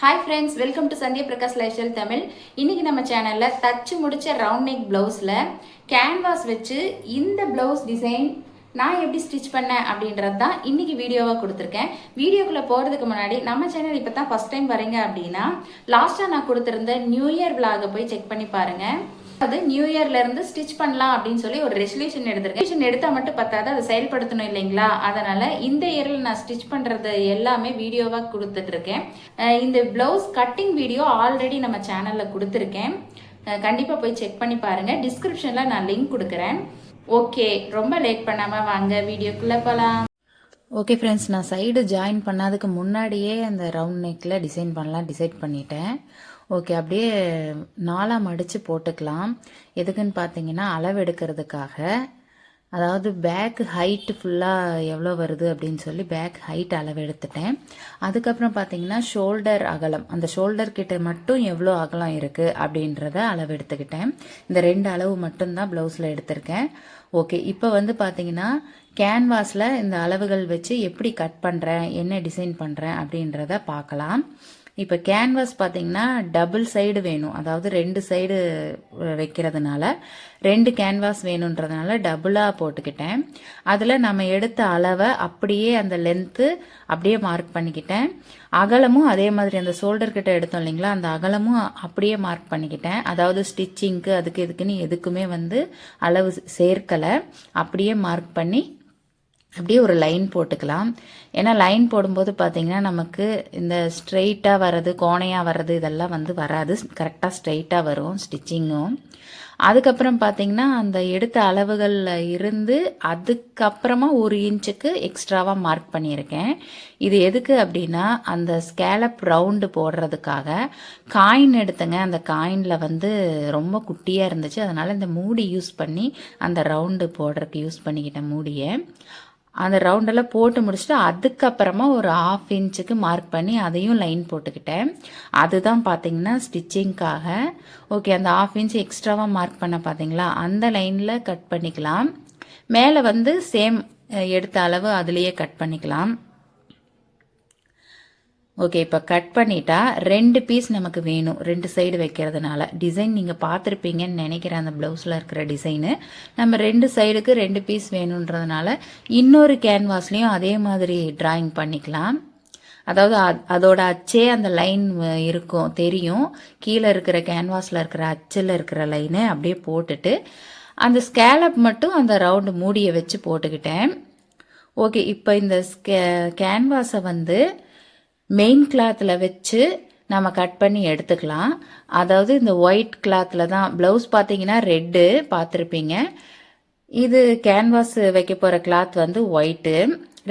Hi friends welcome to Sandhya Prakash lifestyle Tamil இன்றைக்கி நம்ம சேனலில் தச்சு முடித்த ரவுண்ட் நெக் ப்ளவுஸில் கேன்வாஸ் வச்சு இந்த ப்ளவுஸ் டிசைன் நான் எப்படி ஸ்டிச் பண்ணேன் அப்படின்றது தான் இன்னைக்கு வீடியோவாக கொடுத்துருக்கேன். வீடியோக்குள்ளே போகிறதுக்கு முன்னாடி நம்ம சேனல் இப்போ தான் ஃபஸ்ட் டைம் வரீங்க அப்படின்னா லாஸ்ட்டாக நான் கொடுத்துருந்த நியூ இயர் விலாகை போய் செக் பண்ணி பாருங்கள் அது நியூ இயர்ல இருந்து ஸ்டிச் பண்ணலாம் அப்படின்னு சொல்லி ஒரு ரெசல்யூஷன் எடுத்திருக்கேன். எடுத்தால் எடுத்தா மட்டும் பத்தாது அதை செயல்படுத்தணும் இல்லைங்களா? அதனால இந்த இயர்ல நான் ஸ்டிச் பண்றது எல்லாமே வீடியோவா கொடுத்துட்டு இருக்கேன் இந்த பிளவுஸ் கட்டிங் வீடியோ ஆல்ரெடி நம்ம சேனல்ல கொடுத்துருக்கேன். கண்டிப்பாக கண்டிப்பா போய் செக் பண்ணி பாருங்க. டிஸ்கிரிப்ஷன்ல நான் லிங்க் கொடுக்குறேன். ஓகே ரொம்ப லேட் பண்ணாம வாங்க வீடியோக்குள்ள போலாம். ஓகே ஃப்ரெண்ட்ஸ் நான் சைடு ஜாயின் பண்ணாதுக்கு முன்னாடியே அந்த ரவுண்ட் நெக்கில் டிசைன் பண்ணலாம் டிசைட் பண்ணிட்டேன். ஓகே அப்படியே நாலாக மடித்து போட்டுக்கலாம். எதுக்குன்னு பார்த்தீங்கன்னா அளவு எடுக்கிறதுக்காக அதாவது பேக் ஹைட்டு ஃபுல்லாக எவ்வளோ வருது அப்படின்னு சொல்லி பேக் ஹைட் அளவு எடுத்துட்டேன் அதுக்கப்புறம் பார்த்தீங்கன்னா ஷோல்டர் அகலம். அந்த ஷோல்டர் கிட்ட மட்டும் எவ்வளோ அகலம் இருக்குது அப்படின்றத அளவு எடுத்துக்கிட்டேன் இந்த ரெண்டு அளவு மட்டும்தான் ப்ளவுஸில் எடுத்திருக்கேன். ஓகே இப்போ வந்து பார்த்தீங்கன்னா கேன்வாஸில் இந்த அளவுகள் வச்சு எப்படி கட் பண்ணுறேன் என்ன டிசைன் பண்ணுறேன் அப்படின்றத பார்க்கலாம் இப்போ கேன்வாஸ் பார்த்தீங்கன்னா டபுள் சைடு வேணும். அதாவது ரெண்டு சைடு வைக்கிறதுனால ரெண்டு கேன்வாஸ் வேணுன்றதுனால டபுளாக போட்டுக்கிட்டேன். அதில் நம்ம எடுத்த அளவை அப்படியே அந்த லென்த்து அப்படியே மார்க் பண்ணிக்கிட்டேன். அகலமும் அதே மாதிரி அந்த ஷோல்டர் கிட்ட எடுத்தோம் இல்லைங்களா அந்த அகலமும் அப்படியே மார்க் பண்ணிக்கிட்டேன். அதாவது ஸ்டிச்சிங்க்கு அதுக்கு இதுக்குன்னு எதுக்குமே வந்து அளவு சேர்க்கலை. அப்படியே மார்க் பண்ணி அப்படியே ஒரு லைன் போட்டுக்கலாம். ஏன்னா லைன் போடும்போது பார்த்தீங்கன்னா நமக்கு இந்த ஸ்ட்ரெயிட்டாக வர்றது கோணையாக வர்றது இதெல்லாம் வந்து வராது. கரெக்டாக ஸ்ட்ரெயிட்டாக வரும் ஸ்டிச்சிங்கும் அதுக்கப்புறம் பார்த்தீங்கன்னா அந்த எடுத்த அளவுகளில் இருந்து அதுக்கப்புறமா ஒரு இன்ச்சுக்கு எக்ஸ்ட்ராவாக மார்க் பண்ணியிருக்கேன். இது எதுக்கு அப்படின்னா அந்த ஸ்கேலப் ரவுண்டு போடுறதுக்காக. காயின் எடுத்தங்க. அந்த காயினில் வந்து ரொம்ப குட்டியாக இருந்துச்சு. அதனால் இந்த மூடி யூஸ் பண்ணி அந்த ரவுண்டு போடுறதுக்கு யூஸ் பண்ணிக்கிட்டேன் மூடியை. அந்த ரவுண்டெல்லாம் போட்டு முடிச்சுட்டு அதுக்கப்புறமா ஒரு ஆஃப் இன்ச்சுக்கு மார்க் பண்ணி அதையும் லைன் போட்டுக்கிட்டேன். அதுதான் பார்த்தீங்கன்னா ஸ்டிச்சிங்க்காக ஓகே அந்த ஆஃப் இன்ச் எக்ஸ்ட்ராவாக மார்க் பண்ண பார்த்தீங்களா அந்த லைனில் கட் பண்ணிக்கலாம். மேலே வந்து சேம் எடுத்த அளவு அதுலேயே கட் பண்ணிக்கலாம். ஓகே இப்போ கட் பண்ணிட்டா ரெண்டு பீஸ் நமக்கு வேணும். ரெண்டு சைடு வைக்கிறதுனால. டிசைன் நீங்கள் பார்த்துருப்பீங்கன்னு நினைக்கிறேன் அந்த ப்ளவுஸில் இருக்கிற டிசைனு நம்ம ரெண்டு சைடுக்கு ரெண்டு பீஸ் வேணுன்றதுனால இன்னொரு கேன்வாஸ்லேயும் அதே மாதிரி டிராயிங் பண்ணிக்கலாம். அதாவது அதோட அச்சே அந்த லைன் இருக்கும் தெரியும். கீழே இருக்கிற கேன்வாஸில் இருக்கிற அச்சில் இருக்கிற லைனை அப்படியே போட்டுட்டு அந்த ஸ்கேலப் மட்டும் அந்த ரவுண்டு மூடியை வச்சு போட்டுக்கிட்டேன். ஓகே இப்போ இந்த ஸ்கே கேன்வாஸை வந்து மெயின் கிளாத்தில் வச்சு நம்ம கட் பண்ணி எடுத்துக்கலாம். அதாவது இந்த ஒயிட் கிளாத்தில் தான் ப்ளவுஸ் பார்த்தீங்கன்னா ரெட்டு பார்த்துருப்பீங்க. இது கேன்வாஸ் வைக்க போகிற கிளாத் வந்து ஒயிட்டு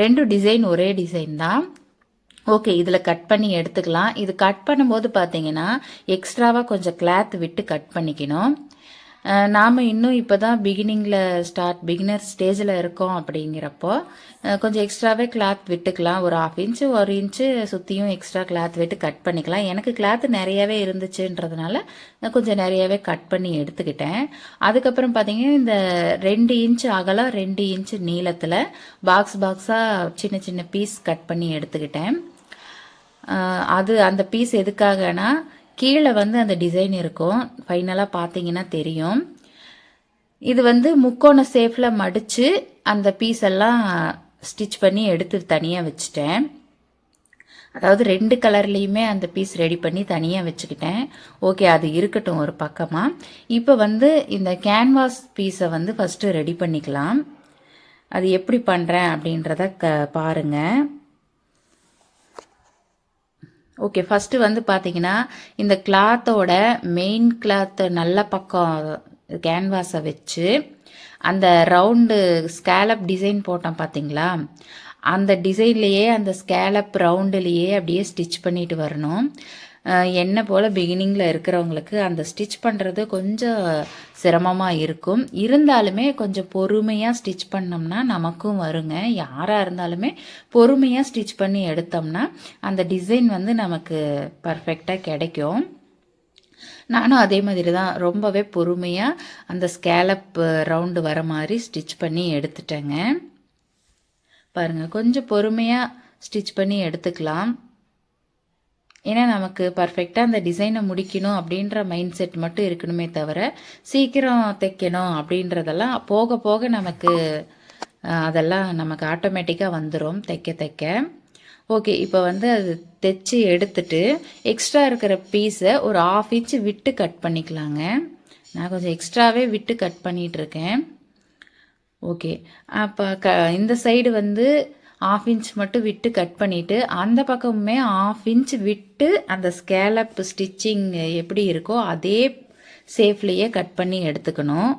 ரெண்டும் டிசைன் ஒரே டிசைன் தான். ஓகே இதில் கட் பண்ணி எடுத்துக்கலாம். இது கட் பண்ணும்போது பார்த்தீங்கன்னா எக்ஸ்ட்ராவாக கொஞ்சம் கிளாத் விட்டு கட் பண்ணிக்கணும். நாம் இன்னும் இப்போ தான் பிகினிங்கில் ஸ்டார்ட் பிகினர் ஸ்டேஜில் இருக்கோம் அப்படிங்கிறப்போ கொஞ்சம் எக்ஸ்ட்ராவே கிளாத் விட்டுக்கலாம். ஒரு ஆஃப் இன்ச்சு ஒரு இன்ச்சு சுற்றியும் எக்ஸ்ட்ரா கிளாத் விட்டு கட் பண்ணிக்கலாம். எனக்கு கிளாத் நிறையாவே இருந்துச்சுன்றதுனால கொஞ்சம் நிறையாவே கட் பண்ணி எடுத்துக்கிட்டேன். அதுக்கப்புறம் பார்த்தீங்கன்னா இந்த ரெண்டு இன்ச்சு அகலம் ரெண்டு இன்ச்சு நீளத்தில் பாக்ஸ் பாக்ஸாக சின்ன சின்ன பீஸ் கட் பண்ணி எடுத்துக்கிட்டேன். அது அந்த பீஸ் எதுக்காகனா கீழே வந்து அந்த டிசைன் இருக்கும். ஃபைனலாக பார்த்தீங்கன்னா தெரியும். இது வந்து முக்கோண சேஃபில் மடித்து அந்த பீஸ் எல்லாம் ஸ்டிச் பண்ணி எடுத்து தனியாக வச்சுட்டேன். அதாவது ரெண்டு கலர்லேயுமே அந்த பீஸ் ரெடி பண்ணி தனியாக வச்சுக்கிட்டேன். ஓகே அது இருக்கட்டும் ஒரு பக்கமாக இப்போ வந்து இந்த கேன்வாஸ் பீஸை வந்து ஃபஸ்ட்டு ரெடி பண்ணிக்கலாம். அது எப்படி பண்ணுறேன் அப்படின்றத க பாருங்கள் ஓகே ஃபஸ்ட்டு வந்து பார்த்தீங்கன்னா இந்த கிளாத்தோட மெயின் கிளாத்து நல்ல பக்கம் கேன்வாஸை வச்சு அந்த ரவுண்டு ஸ்கேலப் டிசைன் போட்டோம் பார்த்தீங்களா அந்த டிசைன்லேயே அந்த ஸ்கேலப் ரவுண்டுலேயே அப்படியே ஸ்டிச் பண்ணிட்டு வரணும். என்ன போல் பிகினிங்கில் இருக்கிறவங்களுக்கு அந்த ஸ்டிச் பண்ணுறது கொஞ்சம் சிரமமாக இருக்கும். இருந்தாலுமே கொஞ்சம் பொறுமையாக ஸ்டிச் பண்ணோம்னா நமக்கும் வருங்க. யாராக இருந்தாலுமே பொறுமையாக ஸ்டிச் பண்ணி எடுத்தோம்னா அந்த டிசைன் வந்து நமக்கு பர்ஃபெக்டாக கிடைக்கும். நானும் அதே மாதிரி தான். ரொம்பவே பொறுமையாக அந்த ஸ்கேலப் ரவுண்டு வர மாதிரி ஸ்டிச் பண்ணி எடுத்துட்டேங்க. பாருங்கள் கொஞ்சம் பொறுமையாக ஸ்டிச் பண்ணி எடுத்துக்கலாம். ஏன்னா நமக்கு பர்ஃபெக்டாக அந்த டிசைனை முடிக்கணும் அப்படின்ற மைண்ட் செட் மட்டும் இருக்கணுமே தவிர சீக்கிரம் தைக்கணும் அப்படின்றதெல்லாம் போக போக நமக்கு அதெல்லாம் நமக்கு ஆட்டோமேட்டிக்காக வந்துடும் தைக்க தைக்க. ஓகே இப்போ வந்து அது தைச்சி எடுத்துட்டு எக்ஸ்ட்ரா இருக்கிற பீஸை ஒரு ஆஃப் இன்ச் விட்டு கட் பண்ணிக்கலாங்க. நான் கொஞ்சம் எக்ஸ்ட்ராவே விட்டு கட் பண்ணிகிட்ருக்கேன் ஓகே அப்போ க இந்த சைடு வந்து ஆஃப் இன்ச் மட்டும் விட்டு கட் பண்ணிவிட்டு அந்த பக்கமுமே ஆஃப் இன்ச் விட்டு அந்த ஸ்கேலப் ஸ்டிச்சிங் எப்படி இருக்கோ அதே சேஃப்லேயே கட் பண்ணி எடுத்துக்கணும்.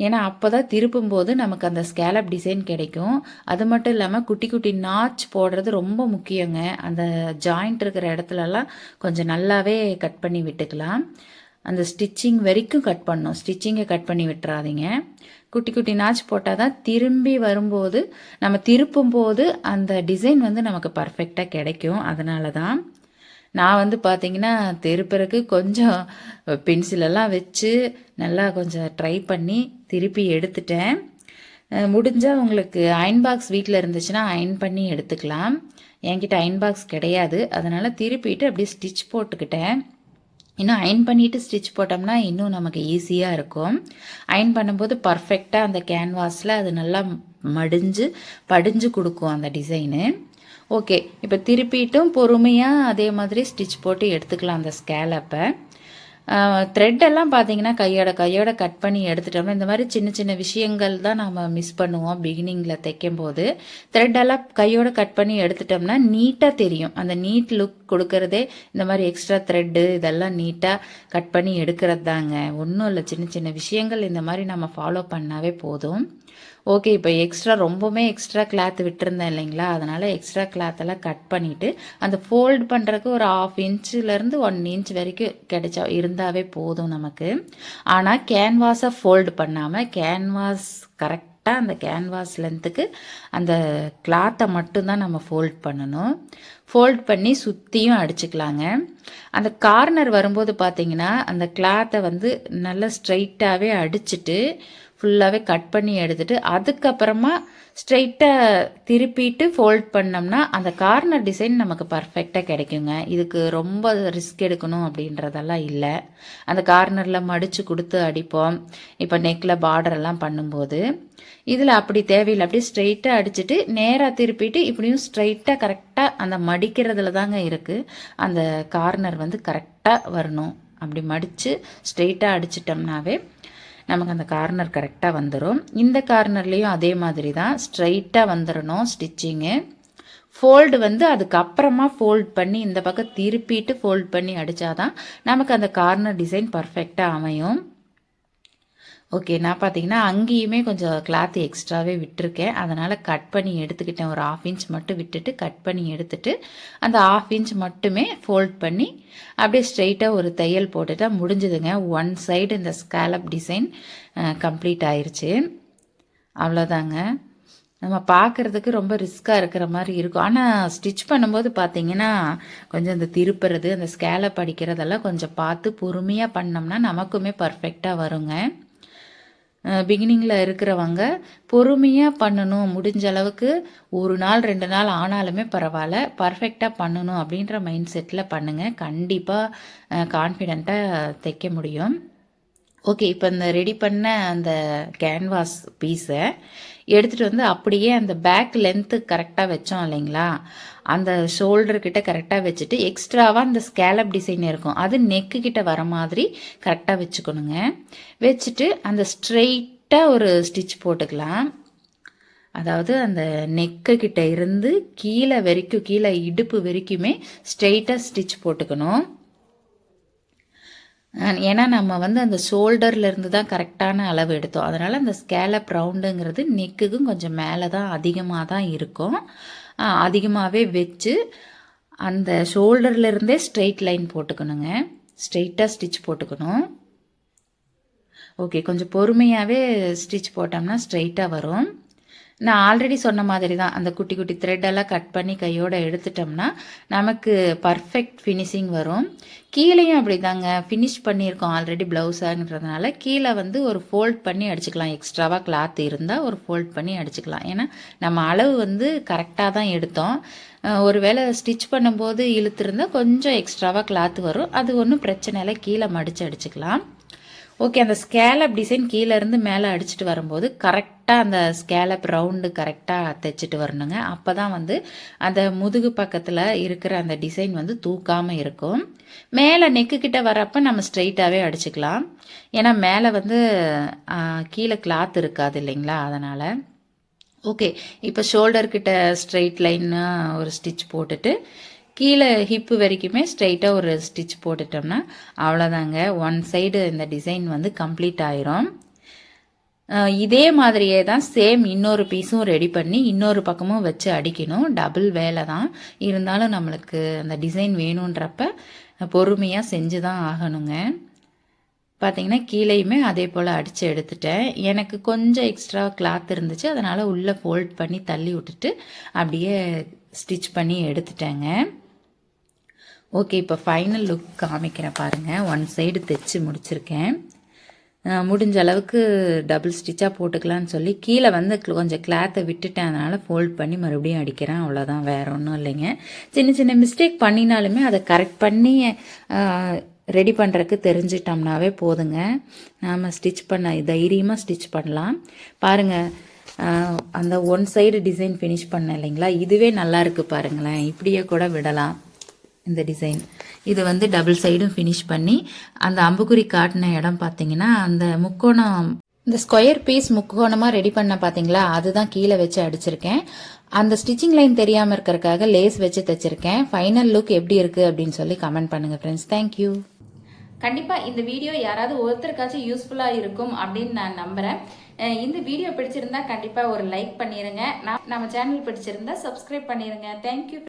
ஏன்னா அப்போ தான் திருப்பும்போது நமக்கு அந்த ஸ்கேலப் டிசைன் கிடைக்கும். அது மட்டும் இல்லாமல் குட்டி குட்டி நாச் போடுறது ரொம்ப முக்கியங்க. அந்த ஜாயிண்ட் இருக்கிற இடத்துலலாம் கொஞ்சம் நல்லாவே கட் பண்ணி விட்டுக்கலாம். அந்த ஸ்டிச்சிங் வரைக்கும் கட் பண்ணணும். ஸ்டிச்சிங்கை கட் பண்ணி விட்டுறாதீங்க. குட்டி குட்டி நாச் போட்டால் தான் திரும்பி வரும்போது நம்ம திருப்பும் போது அந்த டிசைன் வந்து நமக்கு பர்ஃபெக்டாக கிடைக்கும். அதனால தான் நான் வந்து பார்த்தீங்கன்னா திருப்புறக்கு கொஞ்சம் பென்சிலெல்லாம் வச்சு நல்லா கொஞ்சம் ட்ரை பண்ணி திருப்பி எடுத்துட்டேன். முடிஞ்சால் உங்களுக்கு அயன் பாக்ஸ் வீட்டில் இருந்துச்சுன்னா அயன் பண்ணி எடுத்துக்கலாம். என்கிட்ட அயன் பாக்ஸ் கிடையாது. அதனால் திருப்பிட்டு அப்படியே ஸ்டிச் போட்டுக்கிட்டேன். இன்னும் அயன் பண்ணிவிட்டு ஸ்டிச் போட்டோம்னா இன்னும் நமக்கு ஈஸியாக இருக்கும். அயன் பண்ணும்போது பர்ஃபெக்டாக அந்த கேன்வாஸில் அது நல்லா மடிஞ்சு படிஞ்சு கொடுக்கும் அந்த டிசைனு ஓகே இப்போ திருப்பிட்டும் பொறுமையாக அதே மாதிரி ஸ்டிச் போட்டு எடுத்துக்கலாம் அந்த ஸ்கேலப்பை த்ரெட்டெல்லாம் பார்த்தீங்கன்னா கையோட கையோட கட் பண்ணி எடுத்துட்டோம்னா இந்த மாதிரி சின்ன சின்ன விஷயங்கள் தான் நம்ம மிஸ் பண்ணுவோம் பிகினிங்கில் தைக்கும் போது. த்ரெட்டெல்லாம் கையோட கட் பண்ணி எடுத்துட்டோம்னா நீட்டாக தெரியும். அந்த நீட் லுக் கொடுக்கறதே இந்த மாதிரி எக்ஸ்ட்ரா த்ரெட்டு இதெல்லாம் நீட்டாக கட் பண்ணி எடுக்கிறது தாங்க ஒன்றும் இல்லை சின்ன சின்ன விஷயங்கள் இந்த மாதிரி நம்ம ஃபாலோ பண்ணாவே போதும். ஓகே இப்போ எக்ஸ்ட்ரா ரொம்பவுமே எக்ஸ்ட்ரா கிளாத் விட்டுருந்தேன் இல்லைங்களா? அதனால் எக்ஸ்ட்ரா கிளாத்தெல்லாம் கட் பண்ணிவிட்டு அந்த ஃபோல்ட் பண்ணுறதுக்கு ஒரு ஆஃப் இன்ச்சுலேருந்து ஒன் இன்ச் வரைக்கும் கிடைச்சா இருந்தாவே போதும் நமக்கு. ஆனால் கேன்வாஸை ஃபோல்டு பண்ணாமல் கேன்வாஸ் கரெக்டாக அந்த கேன்வாஸ் லென்த்துக்கு அந்த கிளாத்தை மட்டும்தான் நம்ம ஃபோல்ட் பண்ணணும். ஃபோல்ட் பண்ணி சுற்றியும் அடிச்சுக்கலாங்க. அந்த கார்னர் வரும்போது பார்த்தீங்கன்னா அந்த கிளாத்தை வந்து நல்லா ஸ்ட்ரைட்டாகவே அடிச்சிட்டு ஃபுல்லாகவே கட் பண்ணி எடுத்துட்டு அதுக்கப்புறமா ஸ்ட்ரெயிட்டாக திருப்பிட்டு ஃபோல்ட் பண்ணோம்னா அந்த கார்னர் டிசைன் நமக்கு பர்ஃபெக்டாக கிடைக்குங்க. இதுக்கு ரொம்ப ரிஸ்க் எடுக்கணும் அப்படின்றதெல்லாம் இல்லை. அந்த கார்னரில் மடித்து கொடுத்து அடிப்போம். இப்போ நெக்கில் பார்டர் எல்லாம் பண்ணும்போது இதில் அப்படி தேவையில்லை. அப்படியே ஸ்ட்ரெயிட்டாக அடிச்சுட்டு நேராக திருப்பிட்டு இப்படியும் ஸ்ட்ரெயிட்டாக கரெக்டாக அந்த மடிக்கிறதுல தாங்க இருக்குது அந்த கார்னர் வந்து கரெக்டாக வரணும். அப்படி மடித்து ஸ்ட்ரெயிட்டாக அடிச்சிட்டோம்னாவே நமக்கு அந்த கார்னர் கரெக்டாக வந்துடும் இந்த கார்னர்லேயும் அதே மாதிரி தான் ஸ்ட்ரைட்டாக வந்துடணும் ஸ்டிச்சிங்கு. ஃபோல்டு வந்து அதுக்கப்புறமா ஃபோல்ட் பண்ணி இந்த பக்கம் திருப்பிட்டு ஃபோல்ட் பண்ணி அடித்தாதான் நமக்கு அந்த கார்னர் டிசைன் பர்ஃபெக்டாக அமையும். ஓகே நான் பார்த்தீங்கன்னா அங்கேயுமே கொஞ்சம் கிளாத் எக்ஸ்ட்ராவே விட்டுருக்கேன். அதனால் கட் பண்ணி எடுத்துக்கிட்டேன். ஒரு ஆஃப் இன்ச் மட்டும் விட்டுட்டு கட் பண்ணி எடுத்துட்டு அந்த ஆஃப் இன்ச் மட்டுமே ஃபோல்ட் பண்ணி அப்படியே ஸ்ட்ரெயிட்டாக ஒரு தையல் போட்டுட்டா முடிஞ்சுதுங்க. ஒன் சைடு இந்த ஸ்கேலப் டிசைன் கம்ப்ளீட் ஆயிடுச்சு அவ்வளோதாங்க. நம்ம பார்க்குறதுக்கு ரொம்ப ரிஸ்க்காக இருக்கிற மாதிரி இருக்கும். ஆனால் ஸ்டிச் பண்ணும்போது பார்த்தீங்கன்னா கொஞ்சம் இந்த திருப்புறது அந்த ஸ்கேலப் அடிக்கிறதெல்லாம் கொஞ்சம் பார்த்து பொறுமையாக பண்ணோம்னா நமக்குமே பர்ஃபெக்டாக வருங்க. பிகினிங்கில் இருக்கிறவங்க பொறுமையாக பண்ணணும். முடிஞ்ச அளவுக்கு ஒரு நாள் ரெண்டு நாள் ஆனாலுமே பரவாயில்ல. பர்ஃபெக்டாக பண்ணணும் அப்படின்ற மைண்ட் செட்டில் பண்ணுங்கள் கண்டிப்பாக கான்ஃபிடெண்ட்டாக தைக்க முடியும். ஓகே இப்போ இந்த ரெடி பண்ண அந்த கேன்வாஸ் பீஸை எடுத்துகிட்டு வந்து அப்படியே அந்த பேக் லென்த்து கரெக்டாக வச்சோம் இல்லைங்களா? அந்த ஷோல்டர் கிட்ட கரெக்டாக வச்சுட்டு எக்ஸ்ட்ராவாக அந்த ஸ்கேலப் டிசைன் இருக்கும். அது நெக்கு கிட்ட வர மாதிரி கரெக்டாக வச்சுக்கணுங்க. வச்சுட்டு அந்த ஸ்ட்ரெயிட்டாக ஒரு ஸ்டிச் போட்டுக்கலாம். அதாவது அந்த நெக்கு கிட்ட இருந்து கீழே வரைக்கும் கீழே இடுப்பு வரைக்குமே ஸ்ட்ரெயிட்டாக ஸ்டிச் போட்டுக்கணும். ஏன்னா நம்ம வந்து அந்த ஷோல்டர்லேருந்து தான் கரெக்டான அளவு எடுத்தோம். அதனால் அந்த ஸ்கேலப் ரவுண்டுங்கிறது நெக்குக்கும் கொஞ்சம் மேலே தான் அதிகமாக தான் இருக்கும். அதிகமாகவே வச்சு அந்த ஷோல்டர்லேருந்தே ஸ்ட்ரெயிட் லைன் போட்டுக்கணுங்க. ஸ்ட்ரெயிட்டாக ஸ்டிச் போட்டுக்கணும். ஓகே கொஞ்சம் பொறுமையாகவே ஸ்டிச் போட்டோம்னா ஸ்ட்ரெயிட்டாக வரும். நான் ஆல்ரெடி சொன்ன மாதிரி தான் அந்த குட்டி குட்டி த்ரெட்டெல்லாம் கட் பண்ணி கையோடு எடுத்துட்டோம்னா நமக்கு பர்ஃபெக்ட் ஃபினிஷிங் வரும். கீழேயும் அப்படி தாங்க ஃபினிஷ் பண்ணியிருக்கோம் ஆல்ரெடி ப்ளவுஸாங்கிறதுனால கீழே வந்து ஒரு ஃபோல்ட் பண்ணி அடிச்சுக்கலாம். எக்ஸ்ட்ராவாக கிளாத் இருந்தால் ஒரு ஃபோல்ட் பண்ணி அடிச்சுக்கலாம். ஏன்னா நம்ம அளவு வந்து கரெக்டாக தான் எடுத்தோம். ஒரு வேளை ஸ்டிச் பண்ணும்போது இழுத்துருந்தா கொஞ்சம் எக்ஸ்ட்ராவாக கிளாத் வரும். அது ஒன்றும் பிரச்சனை இல்லை. கீழே மடித்து அடிச்சுக்கலாம். ஓகே அந்த ஸ்கேலப் டிசைன் கீழே இருந்து மேலே அடிச்சுட்டு வரும்போது கரெக்டாக அந்த ஸ்கேலப் ரவுண்டு கரெக்டாக தைச்சிட்டு வரணுங்க. அப்போ தான் வந்து அந்த முதுகு பக்கத்தில் இருக்கிற அந்த டிசைன் வந்து தூக்காமல் இருக்கும். மேலே நெக்கு கிட்ட வரப்போ நம்ம ஸ்ட்ரெயிட்டாகவே அடிச்சுக்கலாம். ஏன்னா மேலே வந்து கீழே கிளாத் இருக்காது இல்லைங்களா? அதனால். ஓகே இப்போ ஷோல்டர் கிட்ட லைன்னு ஒரு ஸ்டிச் போட்டுட்டு கீழே ஹிப்பு வரைக்குமே ஸ்ட்ரைட்டாக ஒரு ஸ்டிச் போட்டுட்டோம்னா அவ்வளோதாங்க ஒன் சைடு இந்த டிசைன் வந்து கம்ப்ளீட் ஆயிரும். இதே மாதிரியே தான் சேம் இன்னொரு பீஸும் ரெடி பண்ணி இன்னொரு பக்கமும் வச்சு அடிக்கணும். டபுள் வேலை தான். இருந்தாலும் நம்மளுக்கு அந்த டிசைன் வேணுன்றப்ப பொறுமையாக செஞ்சு தான் ஆகணுங்க. பார்த்தீங்கன்னா கீழேயுமே அதே போல் அடித்து எடுத்துட்டேன். எனக்கு கொஞ்சம் எக்ஸ்ட்ரா கிளாத் இருந்துச்சு. அதனால் உள்ளே ஃபோல்ட் பண்ணி தள்ளி விட்டுட்டு அப்படியே ஸ்டிச் பண்ணி எடுத்துட்டேங்க. ஓகே இப்போ ஃபைனல் லுக் காமிக்கிறேன் பாருங்கள் ஒன் சைடு தைச்சி முடிச்சிருக்கேன். முடிஞ்ச அளவுக்கு டபுள் ஸ்டிச்சாக போட்டுக்கலான்னு சொல்லி கீழே வந்து கொஞ்சம் கிளாத்தை விட்டுட்டேன். அதனால் ஃபோல்ட் பண்ணி மறுபடியும் அடிக்கிறேன். அவ்வளோதான் வேற ஒன்றும் இல்லைங்க. சின்ன சின்ன மிஸ்டேக் பண்ணினாலுமே அதை கரெக்ட் பண்ணி ரெடி பண்ணுறதுக்கு தெரிஞ்சிட்டோம்னாவே போதுங்க. நாம் ஸ்டிச் பண்ண தைரியமாக ஸ்டிச் பண்ணலாம். பாருங்கள் அந்த ஒன் சைடு டிசைன் ஃபினிஷ் பண்ண இல்லைங்களா? இதுவே நல்லா இருக்குது பாருங்களேன். இப்படியே கூட விடலாம். இந்த டிசைன் இது வந்து டபுள் சைடும் ஃபினிஷ் பண்ணி அந்த அம்புக்குறி காட்டின இடம் பார்த்தீங்கன்னா அந்த முக்கோணம் இந்த ஸ்கொயர் பீஸ் முக்கோணமாக ரெடி பண்ண பார்த்தீங்களா அதுதான் கீழே வச்சு அடிச்சிருக்கேன். அந்த ஸ்டிச்சிங் லைன் தெரியாமல் இருக்கிறதுக்காக லேஸ் வச்சு தைச்சிருக்கேன். ஃபைனல் லுக் எப்படி இருக்குது அப்படின்னு சொல்லி கமெண்ட் பண்ணுங்கள் ஃப்ரெண்ட்ஸ் தேங்க்யூ கண்டிப்பாக இந்த வீடியோ யாராவது ஒருத்தருக்காச்சும் யூஸ்ஃபுல்லாக இருக்கும் அப்படின்னு நான் நம்புகிறேன் இந்த வீடியோ பிடிச்சிருந்தா கண்டிப்பாக ஒரு லைக் பண்ணிடுங்க நான் நம்ம சேனல் பிடிச்சிருந்தா சப்ஸ்கிரைப் பண்ணிடுங்க தேங்க்யூ